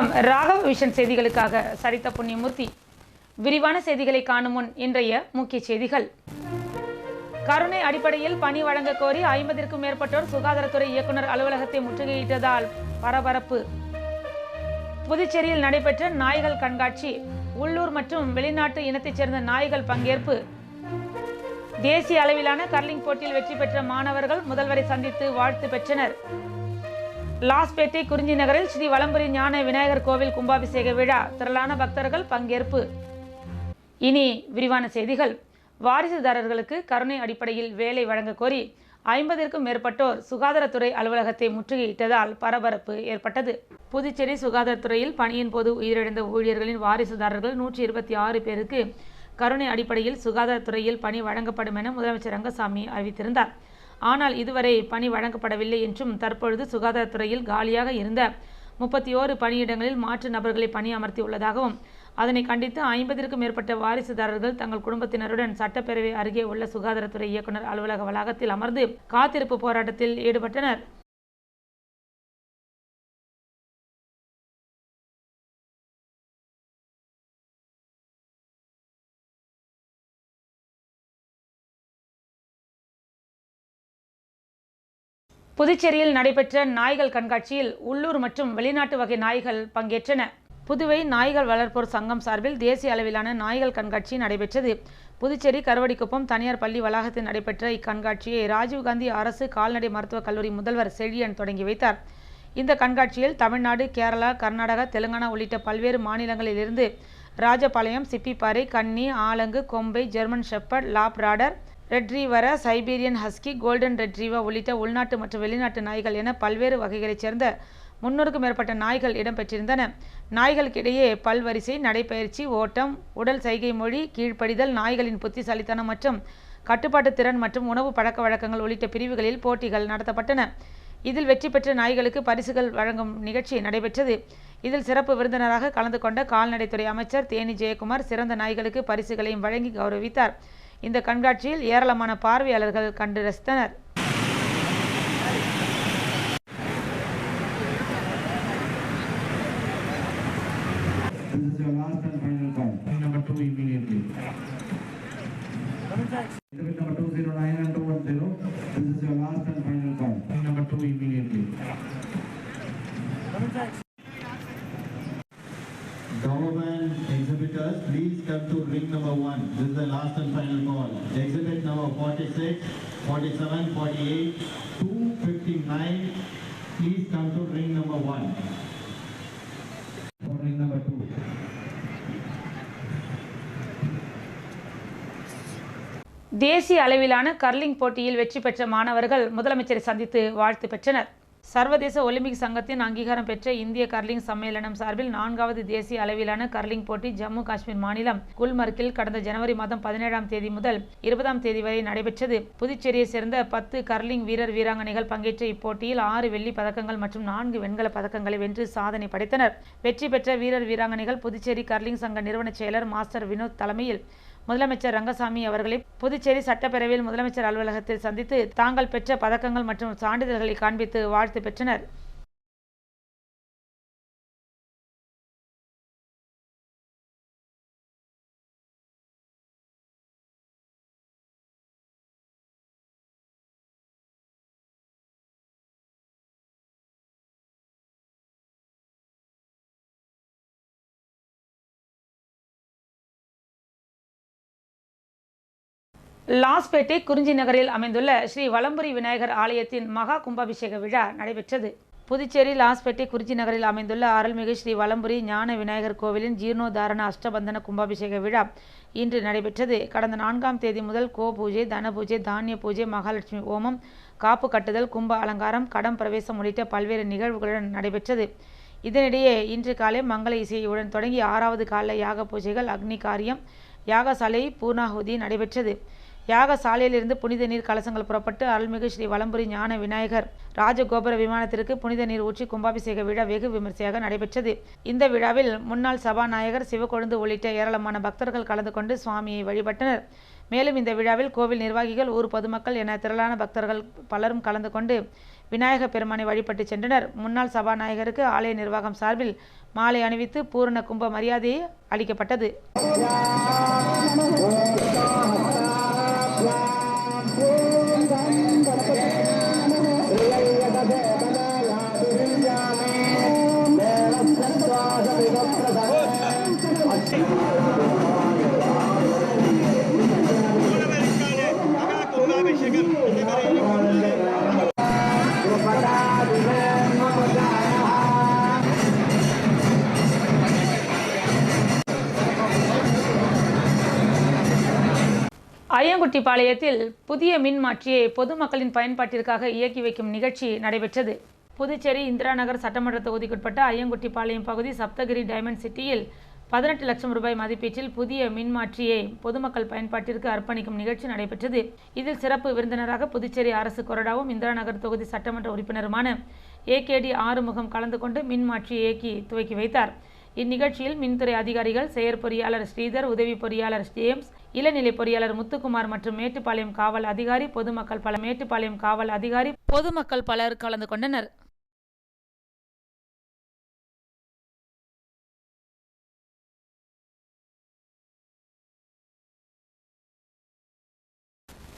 வணக்கம். ராகவ விஷன் செய்திகளுக்காக சரித்த புண்ணியமூர்த்தி. விரிவான செய்திகளை காணும் முன் இன்றைய முக்கிய செய்திகள். கருணை அடிப்படையில் பணி வழங்க கோரி ஐம்பதிற்கும் மேற்பட்டோர் சுகாதாரத்துறை இயக்குனர் அலுவலகத்தை முற்றுகையிட்டதால் பரபரப்பு. புதுச்சேரியில் நடைபெற்ற நாய்கள் கண்காட்சி உள்ளூர் மற்றும் வெளிநாட்டு இனத்தைச் சேர்ந்த நாய்கள் பங்கேற்பு. தேசிய அளவிலான கர்லிங் போட்டியில் வெற்றி பெற்ற மாணவர்கள் முதல்வரை சந்தித்து வாழ்த்து பெற்றனர். லாஸ்பேட்டை குறிஞ்சி நகரில் ஸ்ரீ வலம்புரி ஞான விநாயகர் கோவில் கும்பாபிஷேக விழா. திரளான பக்தர்கள் பங்கேற்பு. இனி விரிவான செய்திகள். வாரிசுதாரர்களுக்கு கருணை அடிப்படையில் வேலை வழங்க கோரி ஐம்பதிற்கும் மேற்பட்டோர் சுகாதாரத்துறை அலுவலகத்தை முற்றுகையிட்டதால் பரபரப்பு ஏற்பட்டது. புதுச்சேரி சுகாதாரத்துறையில் பணியின் போது உயிரிழந்த ஊழியர்களின் வாரிசுதாரர்கள் நூற்றி இருபத்தி ஆறு பேருக்கு கருணை அடிப்படையில் சுகாதாரத்துறையில் பணி வழங்கப்படும் என முதலமைச்சர் ரங்கசாமி அறிவித்திருந்தார். ஆனால் இதுவரை பணி வழங்கப்படவில்லை என்றும் தற்பொழுது சுகாதாரத்துறையில் காலியாக இருந்த முப்பத்தி ஓரு பணியிடங்களில் மாற்று நபர்களை பணி அமர்த்தியுள்ளதாகவும் அதனை கண்டித்து ஐம்பதிற்கும் மேற்பட்ட வாரிசுதாரர்கள் தங்கள் குடும்பத்தினருடன் சட்டப்பேரவை அருகே உள்ள சுகாதாரத்துறை இயக்குனர் அலுவலக வளாகத்தில் அமர்ந்து காத்திருப்பு போராட்டத்தில் ஈடுபட்டனர். புதுச்சேரியில் நடைபெற்ற நாய்கள் கண்காட்சியில் உள்ளூர் மற்றும் வெளிநாட்டு வகை நாய்கள் பங்கேற்றன. புதுவை நாய்கள் வளர்ப்போர் சங்கம் சார்பில் தேசிய அளவிலான நாய்கள் கண்காட்சி நடைபெற்றது. புதுச்சேரி கருவடிக்குப்பம் தனியார் பள்ளி வளாகத்தில் நடைபெற்ற இக்கண்காட்சியை ராஜீவ்காந்தி அரசு கால்நடை மருத்துவக் கல்லூரி முதல்வர் செழியன் தொடங்கி வைத்தார். இந்த கண்காட்சியில் தமிழ்நாடு கேரளா கர்நாடகா தெலுங்கானா உள்ளிட்ட பல்வேறு மாநிலங்களிலிருந்து Rajapalayam Chippiparai Kanni Alangu Kombai German shepherd Labrador retriever Siberian husky golden retriever உள்ளிட்ட உள்நாட்டு மற்றும் வெளிநாட்டு நாய்கள் என பல்வேறு வகைகளைச் சேர்ந்த முன்னூறுக்கும் மேற்பட்ட நாய்கள் இடம்பெற்றிருந்தன. நாய்களுக்கிடையே பல்வரிசை நடைப்பயிற்சி ஓட்டம் உடல் சைகை மொழி கீழ்ப்படிதல் நாய்களின் புத்திசாலித்தனம் மற்றும் கட்டுப்பாட்டு திறன் மற்றும் உணவு பழக்க வழக்கங்கள் உள்ளிட்ட பிரிவுகளில் போட்டிகள் நடத்தப்பட்டன. இதில் வெற்றி பெற்ற நாய்களுக்கு பரிசுகள் வழங்கும் நிகழ்ச்சி நடைபெற்றது. இதில் சிறப்பு விருந்தினராக கலந்து கொண்ட கால்நடைத்துறை அமைச்சர் தேனி ஜெயக்குமார் சிறந்த நாய்களுக்கு பரிசுகளையும் வழங்கி கௌரவித்தார். இந்த கண்காட்சியில் ஏராளமான பார்வையாளர்கள் கண்டு ரசித்தனர் Government exhibitors, please come to ring number one. This is the last and final. Exhibit number 46, 47, 48, 259. Please come to ring number 1. For ring number 2. தேசிய அளவிலான கர்லிங் போட்டியில் வெற்றி பெற்ற மாணவர்கள் முதலமைச்சரை சந்தித்து வாழ்த்து பெற்றனர் சர்வதேச ஒலிம்பிக் சங்கத்தின் அங்கீகாரம் பெற்ற இந்திய கர்லிங் சம்மேளனம் சார்பில் நான்காவது தேசிய அளவிலான கர்லிங் போட்டி ஜம்மு காஷ்மீர் மாநிலம் குல்மர்க்கில் கடந்த ஜனவரி மாதம் பதினேழாம் தேதி முதல் இருபதாம் தேதி வரை நடைபெற்றது. புதுச்சேரியை சேர்ந்த பத்து கர்லிங் வீரர் வீராங்கனைகள் பங்கேற்ற இப்போட்டியில் ஆறு வெள்ளி பதக்கங்கள் மற்றும் நான்கு வெண்கல பதக்கங்களை வென்று சாதனை படைத்தனர். வெற்றி பெற்ற வீரர் வீராங்கனைகள் புதுச்சேரி கர்லிங் சங்க நிறுவன செயலர் மாஸ்டர் வினோத் தலைமையில் முதலமைச்சர் ரங்கசாமி அவர்களை புதுச்சேரி சட்டப்பேரவையில் முதலமைச்சர் அலுவலகத்தில் சந்தித்து தாங்கள் பெற்ற பதக்கங்கள் மற்றும் சான்றிதழ்களை காண்பித்து வாழ்த்து பெற்றனர். லாஸ்பேட்டை குறிஞ்சி நகரில் அமைந்துள்ள ஸ்ரீ வலம்புரி விநாயகர் ஆலயத்தின் மகா கும்பாபிஷேக விழா நடைபெற்றது. புதுச்சேரி லாஸ்பேட்டை குறிச்சி நகரில் அமைந்துள்ள அருள்மிகு ஸ்ரீ வலம்புரி ஞான விநாயகர் கோவிலின் ஜீர்ணோதாரண அஷ்டபந்தன கும்பாபிஷேக விழா இன்று நடைபெற்றது. கடந்த நான்காம் தேதி முதல் கோ பூஜை தன பூஜை தானிய பூஜை மகாலட்சுமி ஓமம் காப்பு கட்டுதல் கும்ப அலங்காரம் கடம் பிரவேசம் உள்ளிட்ட பல்வேறு நிகழ்வுகளுடன் நடைபெற்றது. இதனிடையே இன்று காலை மங்கள இசையுடன் தொடங்கி ஆறாவது கால யாக பூஜைகள் அக்னி காரியம் யாகசாலை பூர்ணாகுதி நடைபெற்றது. யாக சாலையிலிருந்து புனித நீர் கலசங்கள் புறப்பட்டு அருள்மிகு ஸ்ரீ வலம்புரி ஞான விநாயகர் ராஜகோபுர விமானத்திற்கு புனித நீர் ஊற்றி கும்பாபிஷேக விழா வெகு விமர்சையாக நடைபெற்றது. இந்த விழாவில் முன்னாள் சபாநாயகர் சிவக்கொழுந்து உள்ளிட்ட ஏராளமான பக்தர்கள் கலந்து கொண்டு சுவாமியை வழிபட்டனர். மேலும் இந்த விழாவில் கோவில் நிர்வாகிகள் ஊர் பொதுமக்கள் என திரளான பக்தர்கள் பலரும் கலந்து கொண்டு விநாயக பெருமானை வழிபட்டு சென்றனர். முன்னாள் சபாநாயகருக்கு ஆலய நிர்வாகம் சார்பில் மாலை அணிவித்து பூரண கும்ப மரியாதையை அளிக்கப்பட்டது. ஐயங்குட்டிப்பாளையத்தில் புதிய மின்மாற்றியை பொதுமக்களின் பயன்பாட்டிற்காக இயக்கி வைக்கும் நிகழ்ச்சி நடைபெற்றது. புதுச்சேரி இந்திரா நகர் சட்டமன்ற தொகுதிக்குட்பட்ட ஐயங்குட்டிப்பாளையம் பகுதி சப்தகிரி டைமண்ட் சிட்டியில் பதினெட்டு லட்சம் ரூபாய் மதிப்பீட்டில் புதிய மின்மாற்றியை பொதுமக்கள் பயன்பாட்டிற்கு அர்ப்பணிக்கும் நிகழ்ச்சி நடைபெற்றது. இதில் சிறப்பு விருந்தினராக புதுச்சேரி அரசு கொறடாவும் இந்திரா நகர் தொகுதி சட்டமன்ற உறுப்பினருமான ஏகேடி ஆறுமுகம் கலந்து கொண்டு மின்மாற்றியை இயக்கி துவக்கி வைத்தார். இந்நிகழ்ச்சியில் மின்துறை அதிகாரிகள் செயற்பொறியாளர் ஸ்ரீதர் உதவி பொறியாளர் ஜேம்ஸ் இளநிலை பொறியாளர் முத்துக்குமார் மற்றும் மேட்டுப்பாளையம் காவல் அதிகாரி பொதுமக்கள் பல மேட்டுப்பாளையம் காவல் அதிகாரி பொதுமக்கள் பலர் கலந்து கொண்டனர்.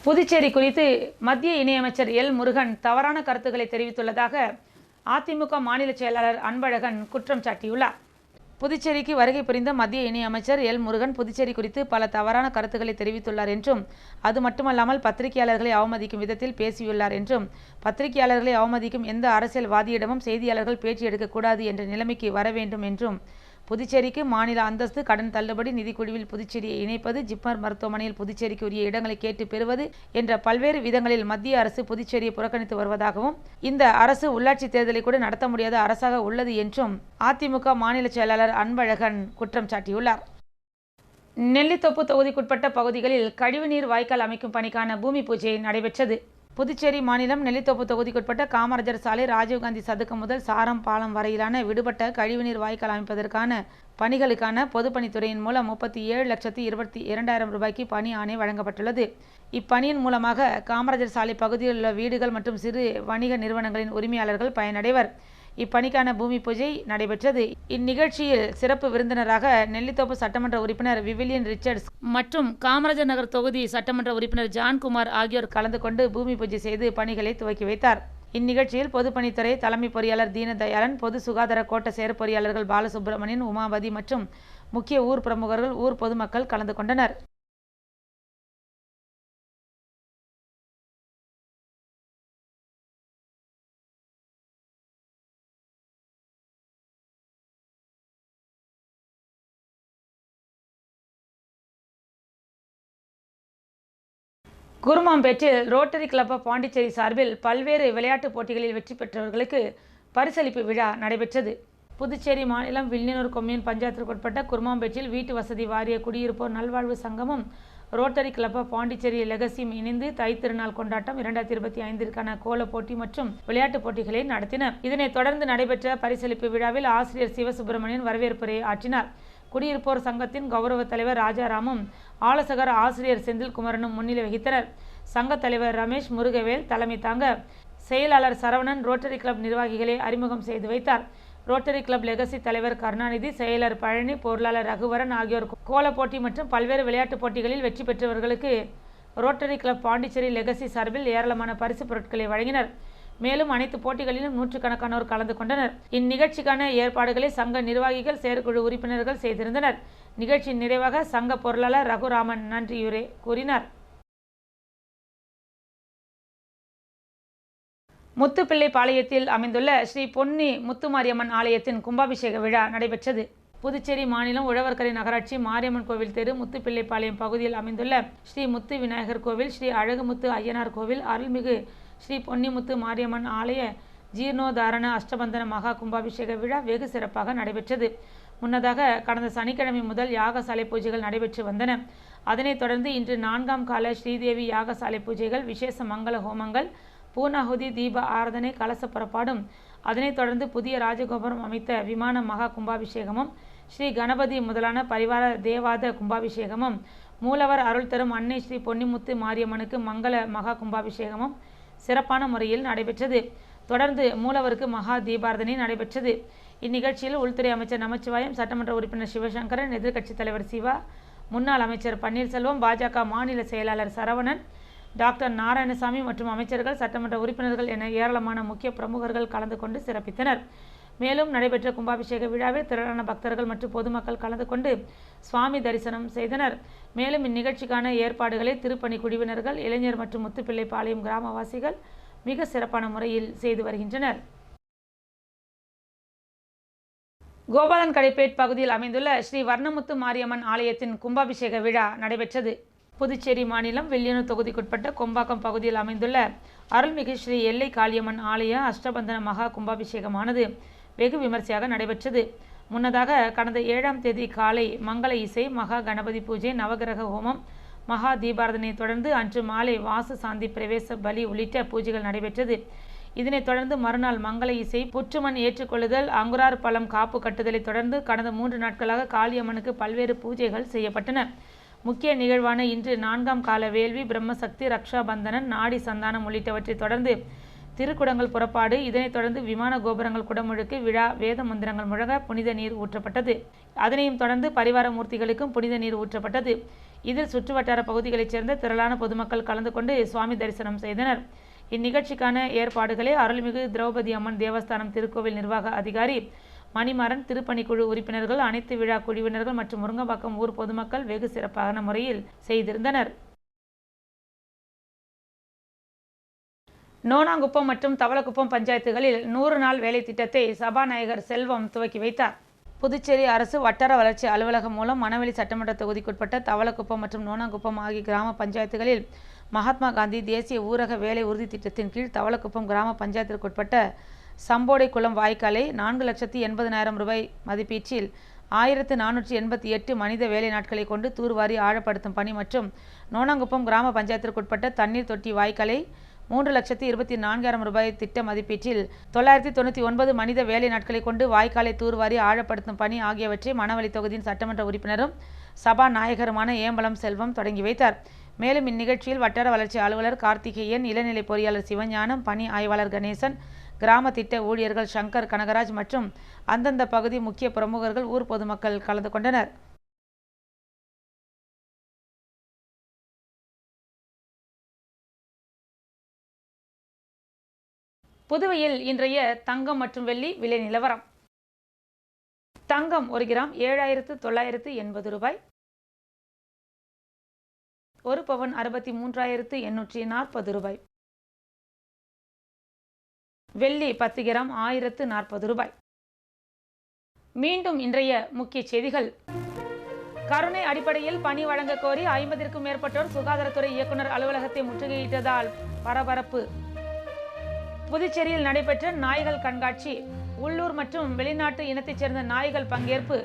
புதுச்சேரி குறித்து மத்திய இணையமைச்சர் எல். முருகன் தவறான கருத்துக்களை தெரிவித்துள்ளதாக அதிமுக மாநில செயலாளர் அன்பழகன் குற்றம் சாட்டியுள்ளார். புதுச்சேரிக்கு வருகை புரிந்த மத்திய இணையமைச்சர் எல் முருகன் புதுச்சேரி குறித்து பல தவறான கருத்துக்களை தெரிவித்துள்ளார் என்றும் அது மட்டுமல்லாமல் பத்திரிகையாளர்களை அவமதிக்கும் விதத்தில் பேசியுள்ளார் என்றும் பத்திரிகையாளர்களை அவமதிக்கும் எந்த அரசியல்வாதியிடமும் செய்தியாளர்கள் பேச்சு எடுக்கக்கூடாது என்ற நிலைமைக்கு வர வேண்டும் என்றும் புதுச்சேரிக்கு மாநில அந்தஸ்து கடன் தள்ளுபடி நிதிக்குழுவில் புதுச்சேரியை இணைப்பது ஜிப்மர் மருத்துவமனையில் புதுச்சேரிக்கு உரிய இடங்களை கேட்டு பெறுவது என்ற பல்வேறு விதங்களில் மத்திய அரசு புதுச்சேரியை புறக்கணித்து வருவதாகவும் இந்த அரசு உள்ளாட்சி தேர்தலை கூட நடத்த முடியாத அரசாக உள்ளது என்றும் அதிமுக மாநில செயலாளர் அன்பழகன் குற்றம் சாட்டியுள்ளார். நெல்லித்தோப்பு தொகுதிக்குட்பட்ட பகுதிகளில் கழிவுநீர் வாய்க்கால் அமைக்கும் பணிக்கான பூமி பூஜை நடைபெற்றது. புதுச்சேரி மாநிலம் நெல்லித்தோப்பு தொகுதிக்குட்பட்ட காமராஜர் சாலை ராஜீவ்காந்தி சதுக்கம் முதல் சாரம் பாலம் வரையிலான விடுபட்ட கழிவுநீர் வாய்க்கால் அமைப்பதற்கான பணிகளுக்கான பொதுப்பணித்துறையின் மூலம் முப்பத்தி ஏழு லட்சத்தி இருபத்தி இரண்டாயிரம் ரூபாய்க்கு பணி ஆணை வழங்கப்பட்டுள்ளது. இப்பணியின் மூலமாக காமராஜர் சாலை பகுதியில் உள்ள வீடுகள் மற்றும் சிறு வணிக நிறுவனங்களின் உரிமையாளர்கள் பயனடைவர். இப்பணிக்கான பூமி பூஜை நடைபெற்றது. இந்நிகழ்ச்சியில் சிறப்பு விருந்தினராக நெல்லித்தோப்பு சட்டமன்ற உறுப்பினர் விவிலியன் ரிச்சர்ட்ஸ் மற்றும் காமராஜர் நகர் தொகுதி சட்டமன்ற உறுப்பினர் ஜான்குமார் ஆகியோர் கலந்து கொண்டு பூமி பூஜை செய்து பணிகளை துவக்கி வைத்தார். இந்நிகழ்ச்சியில் பொதுப்பணித்துறை தலைமை பொறியாளர் தீனதயாளன் பொது சுகாதார கோட்ட செயற் பொறியாளர்கள் பாலசுப்ரமணியன் உமாபதி மற்றும் முக்கிய ஊர் பிரமுகர்கள் ஊர் பொதுமக்கள் கலந்து கொண்டனர். குருமாம்பேட்டில் ரோட்டரி கிளப் ஆஃப் பாண்டிச்சேரி சார்பில் பல்வேறு விளையாட்டுப் போட்டிகளில் வெற்றி பெற்றவர்களுக்கு பரிசளிப்பு விழா நடைபெற்றது. புதுச்சேரி மாநிலம் வில்லியனூர் கொம்யூன் பஞ்சாயத்திற்குட்பட்ட குருமாம்பேட்டில் வீட்டு வசதி வாரிய குடியிருப்போர் நல்வாழ்வு சங்கமும் ரோட்டரி கிளப் ஆஃப் பாண்டிச்சேரி லெகசியும் இணைந்து தைத்திருநாள் கொண்டாட்டம் இரண்டாயிரத்தி இருபத்தி ஐந்திற்கான கோல போட்டி மற்றும் விளையாட்டுப் போட்டிகளை நடத்தின. இதனைத் தொடர்ந்து நடைபெற்ற பரிசளிப்பு விழாவில் ஆசிரியர் சிவசுப்பிரமணியன் வரவேற்புரை ஆற்றினார். குடியிருப்போர் சங்கத்தின் கௌரவ தலைவர் ராஜாராமும் ஆலோசகர் ஆசிரியர் செந்தில்குமரனும் முன்னிலை வகித்தனர். சங்க தலைவர் ரமேஷ் முருகவேல் தலைமை தாங்க செயலாளர் சரவணன் ரோட்டரி கிளப் நிர்வாகிகளை அறிமுகம் செய்து வைத்தார். ரோட்டரி கிளப் லெகசி தலைவர் கருணாநிதி செயலர் பழனி பொருளாளர் ரகுவரன் ஆகியோர் கோல போட்டி மற்றும் பல்வேறு விளையாட்டுப் போட்டிகளில் வெற்றி பெற்றவர்களுக்கு ரோட்டரி கிளப் பாண்டிச்சேரி லெகசி சார்பில் ஏராளமான பரிசுப் பொருட்களை வழங்கினர். மேலும் அனைத்து போட்டிகளிலும் நூற்றுக்கணக்கானோர் கலந்து கொண்டனர். இந்நிகழ்ச்சிக்கான ஏற்பாடுகளை சங்க நிர்வாகிகள் செயற்குழு உறுப்பினர்கள் செய்திருந்தனர். நிகழ்ச்சியின் நிறைவாக சங்க பொருளாளர் ரகுராமன் நன்றியுரை கூறினார். முத்துப்பிள்ளை பாளையத்தில் அமைந்துள்ள ஸ்ரீ பொன்னி முத்துமாரியம்மன் ஆலயத்தின் கும்பாபிஷேக விழா நடைபெற்றது. புதுச்சேரி மாநிலம் உழவர்கரை நகராட்சி மாரியம்மன் கோவில் தெரு முத்துப்பிள்ளைப்பாளையம் பகுதியில் அமைந்துள்ள ஸ்ரீ முத்து விநாயகர் கோவில் ஸ்ரீ அழகுமுத்து ஐயனார் கோவில் அருள்மிகு ஸ்ரீ பொன்னிமுத்து மாரியம்மன் ஆலய ஜீர்ணோதாரண அஷ்டபந்தன மகா கும்பாபிஷேக விழா வெகு சிறப்பாக நடைபெற்றது. முன்னதாக கடந்த சனிக்கிழமை முதல் யாகசாலை பூஜைகள் நடைபெற்று வந்தன. அதனைத் தொடர்ந்து இன்று நான்காம் கால ஸ்ரீதேவி யாகசாலை பூஜைகள் விசேஷ மங்கள ஹோமங்கள் பூர்ணாகுதி தீப ஆராதனை கலச புறப்பாடும் அதனைத் தொடர்ந்து புதிய ராஜகோபுரம் அமைத்த விமான மகா கும்பாபிஷேகமும் ஸ்ரீ கணபதி முதலான பரிவார தேவாத கும்பாபிஷேகமும் மூலவர் அருள் தரும் அன்னை ஸ்ரீ பொன்னிமுத்து மாரியம்மனுக்கு மங்கள மகா கும்பாபிஷேகமும் சிறப்பான முறையில் நடைபெற்றது. தொடர்ந்து மூலவருக்கு மகா தீபாரதனை நடைபெற்றது. இந்நிகழ்ச்சியில் உள்துறை அமைச்சர் நமச்சிவாயம் சட்டமன்ற உறுப்பினர் சிவசங்கரன் எதிர்க்கட்சித் தலைவர் சிவா முன்னாள் அமைச்சர் பன்னீர்செல்வம் பாஜக மாநில செயலாளர் சரவணன் டாக்டர் நாராயணசாமி மற்றும் அமைச்சர்கள் சட்டமன்ற உறுப்பினர்கள் என ஏராளமான முக்கிய பிரமுகர்கள் கலந்து கொண்டு சிறப்பித்தனர். மேலும் நடைபெற்ற கும்பாபிஷேக விழாவில் திரளான பக்தர்கள் மற்றும் பொதுமக்கள் கலந்து கொண்டு சுவாமி தரிசனம் செய்தனர். மேலும் இந்நிகழ்ச்சிக்கான ஏற்பாடுகளை திருப்பணி குழுவினர்கள் இளைஞர் மற்றும் முத்துப்பிள்ளைப்பாளையம் கிராமவாசிகள் மிக சிறப்பான முறையில் செய்து வருகின்றனர். கோபாலன் கடைப்பேட் பகுதியில் அமைந்துள்ள ஸ்ரீ வர்ணமுத்து மாரியம்மன் ஆலயத்தின் கும்பாபிஷேக விழா நடைபெற்றது. புதுச்சேரி மாநிலம் வெள்ளியனூர் தொகுதிக்குட்பட்ட கொம்பாக்கம் பகுதியில் அமைந்துள்ள அருள்மிகு ஸ்ரீ எல்லை காளியம்மன் ஆலய அஷ்டபந்தன மகா கும்பாபிஷேகமானது வெகு விமர்சையாக நடைபெற்றது. முன்னதாக கடந்த ஏழாம் தேதி காலை மங்கள இசை மகா கணபதி பூஜை நவகிரக ஹோமம் மகா தீபாரதனை தொடர்ந்து அன்று மாலை வாசு சாந்தி பிரவேச பலி உள்ளிட்ட பூஜைகள் நடைபெற்றது. இதனைத் தொடர்ந்து மறுநாள் மங்கள இசை புற்றுமண் ஏற்றுக்கொள்ளுதல் அங்குரார் பழம் காப்பு கட்டுதலை தொடர்ந்து கடந்த மூன்று நாட்களாக காளியம்மனுக்கு பல்வேறு பூஜைகள் செய்யப்பட்டன. முக்கிய நிகழ்வான இன்று நான்காம் கால வேள்வி பிரம்மசக்தி ரக்ஷா பந்தனன் நாடி சந்தானம் உள்ளிட்டவற்றை தொடர்ந்து திருக்குடங்கள் புறப்பாடு இதனைத் தொடர்ந்து விமான கோபுரங்கள் குடமுழுக்கு விழா வேத மந்திரங்கள் முழங்க புனித நீர் ஊற்றப்பட்டது. அதனையும் தொடர்ந்து பரிவார மூர்த்திகளுக்கும் புனித நீர் ஊற்றப்பட்டது. இதில் சுற்றுவட்டார பகுதிகளைச் சேர்ந்த திரளான பொதுமக்கள் கலந்து கொண்டு சுவாமி தரிசனம் செய்தனர். இந்நிகழ்ச்சிக்கான ஏற்பாடுகளை அருள்மிகு திரௌபதி அம்மன் தேவஸ்தானம் திருக்கோவில் நிர்வாக அதிகாரி மணிமாறன் திருப்பணிக்குழு உறுப்பினர்கள் அனைத்து விழா குழுவினர்கள் மற்றும் முருங்கம்பாக்கம் ஊர் பொதுமக்கள் வெகு சிறப்பான முறையில் செய்திருந்தனர். நோனாங்குப்பம் மற்றும் தவளக்குப்பம் பஞ்சாயத்துகளில் நூறு நாள் வேலை திட்டத்தை சபாநாயகர் செல்வம் துவக்கி வைத்தார். புதுச்சேரி அரசு வட்டார வளர்ச்சி அலுவலகம் மூலம் மணவெளி சட்டமன்ற தொகுதிக்குட்பட்ட தவளக்குப்பம் மற்றும் நோனாங்குப்பம் ஆகிய கிராம பஞ்சாயத்துகளில் மகாத்மா காந்தி தேசிய ஊரக வேலை உறுதி திட்டத்தின் கீழ் தவளக்குப்பம் கிராம பஞ்சாயத்திற்குட்பட்ட சம்போடை குளம் வாய்க்காலை நான்கு லட்சத்தி எண்பதனாயிரம் ரூபாய் மதிப்பீச்சில் ஆயிரத்து நானூற்றி எண்பத்தி எட்டு மனித வேலை நாட்களை கொண்டு தூர்வாரி ஆழப்படுத்தும் பணி மற்றும் நோனாங்குப்பம் கிராம பஞ்சாயத்திற்குட்பட்ட தண்ணீர் தொட்டி வாய்க்காலை மூன்று லட்சத்தி இருபத்தி நான்காயிரம் ரூபாய் திட்ட மதிப்பீட்டில் தொள்ளாயிரத்தி தொண்ணூற்றி ஒன்பது மனித வேலை நாட்களை கொண்டு வாய்க்காலை தூர்வாரி ஆழப்படுத்தும் பணி ஆகியவற்றை மணவெளி தொகுதியின் சட்டமன்ற உறுப்பினரும் சபாநாயகருமான ஏம்பலம் செல்வம் தொடங்கி வைத்தார். மேலும் இந்நிகழ்ச்சியில் வட்டார வளர்ச்சி அலுவலர் கார்த்திகேயன் இளநிலை பொறியாளர் சிவஞானம் பணி ஆய்வாளர் கணேசன் கிராம திட்ட ஊழியர்கள் சங்கர் கனகராஜ் மற்றும் அந்தந்த பகுதி முக்கிய பிரமுகர்கள் ஊர் பொதுமக்கள் கலந்து கொண்டனர். புதுவையில் இன்றைய தங்கம் மற்றும் வெள்ளி விலை நிலவரம். தங்கம் ஒரு கிராம் ஏழாயிரத்து தொள்ளாயிரத்து எண்பது ரூபாய். ஒரு பவன் அறுபத்தி மூன்றாயிரத்து எண்ணூற்றி நாற்பது ரூபாய். வெள்ளி பத்து கிராம் ஆயிரத்து நாற்பது ரூபாய். மீண்டும் இன்றைய முக்கிய செய்திகள். கருணை அடிப்படையில் பணி வழங்க கோரி ஐம்பதிற்கும் மேற்பட்டோர் சுகாதாரத்துறை இயக்குனர் அலுவலகத்தை முற்றுகையிட்டதால் பரபரப்பு. புதுச்சேரியில் நடைபெற்ற நாய்கள் கண்காட்சி உள்ளூர் மற்றும் வெளிநாட்டு இனத்தைச் சேர்ந்த நாய்கள் பங்கேற்பு.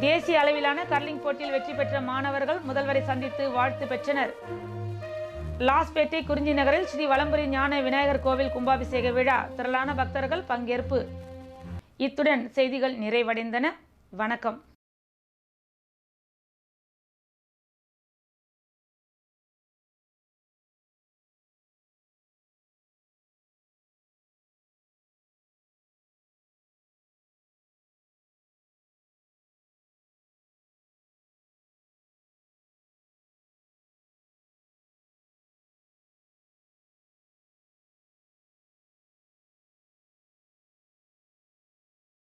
தேசிய அளவிலான கர்லிங் போட்டியில் வெற்றி பெற்ற மாணவர்கள் முதல்வரை சந்தித்து வாழ்த்து பெற்றனர். லாஸ்பேட்டை குறிஞ்சி நகரில் ஸ்ரீ வலம்புரி ஞான விநாயகர் கோவில் கும்பாபிஷேக விழா திரளான பக்தர்கள் பங்கேற்பு. இத்துடன் செய்திகள் நிறைவடைந்தன. வணக்கம்.